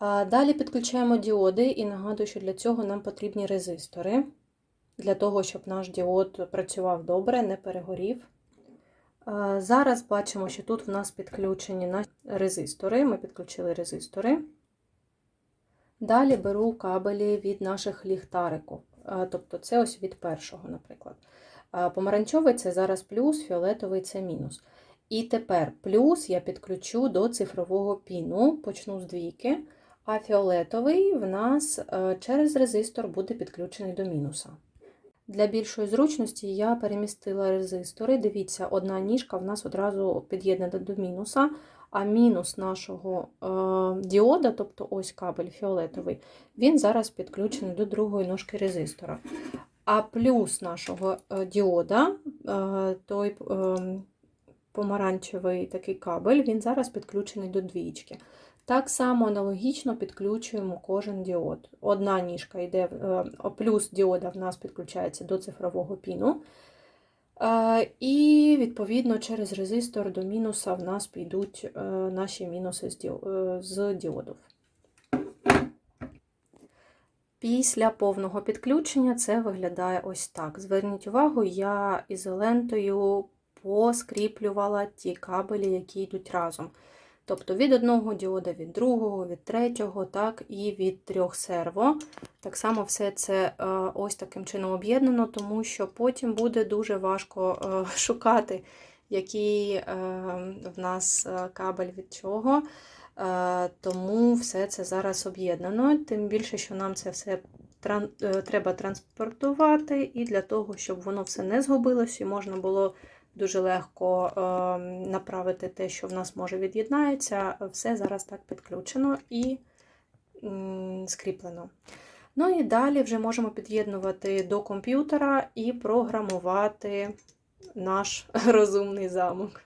Далі підключаємо діоди і нагадую, що для цього нам потрібні резистори, для того, щоб наш діод працював добре, не перегорів. Зараз бачимо, що тут в нас підключені наші резистори. Ми підключили резистори. Далі беру кабелі від наших ліхтарику. А, Тобто це ось від першого, наприклад. Помаранчовий це зараз плюс, фіолетовий це мінус. І тепер плюс я підключу до цифрового піну, почну з двійки, а фіолетовий в нас е, через резистор буде підключений до мінуса. Для більшої зручності я перемістила резистори. Дивіться, одна ніжка в нас одразу під'єднана до мінуса, а мінус нашого е, діода, тобто ось кабель фіолетовий, він зараз підключений до другої ножки резистора. А плюс нашого е, діода, той е, помаранчевий такий кабель, він зараз підключений до двічки. Так само аналогічно підключуємо кожен діод. Одна ніжка йде, е, плюс діода в нас підключається до цифрового піну. Е, І, відповідно, через резистор до мінуса в нас підуть е, наші мінуси з ді- з діодів. Після повного підключення це виглядає ось так. Зверніть увагу, я ізолентою поскріплювала ті кабелі, які йдуть разом. Тобто від одного діода, від другого, від третього, так, і від трьох серво. Так само все це е, ось таким чином об'єднано, тому що потім буде дуже важко е, шукати, який е, в нас кабель від чого. Тому все це зараз об'єднано. Тим більше, що нам це все треба транспортувати, і для того, щоб воно все не згубилось, і можна було дуже легко е, направити те, що в нас може від'єднається. Все зараз так підключено і скріплено. Ну і далі вже можемо під'єднувати до комп'ютера і програмувати наш розумний замок.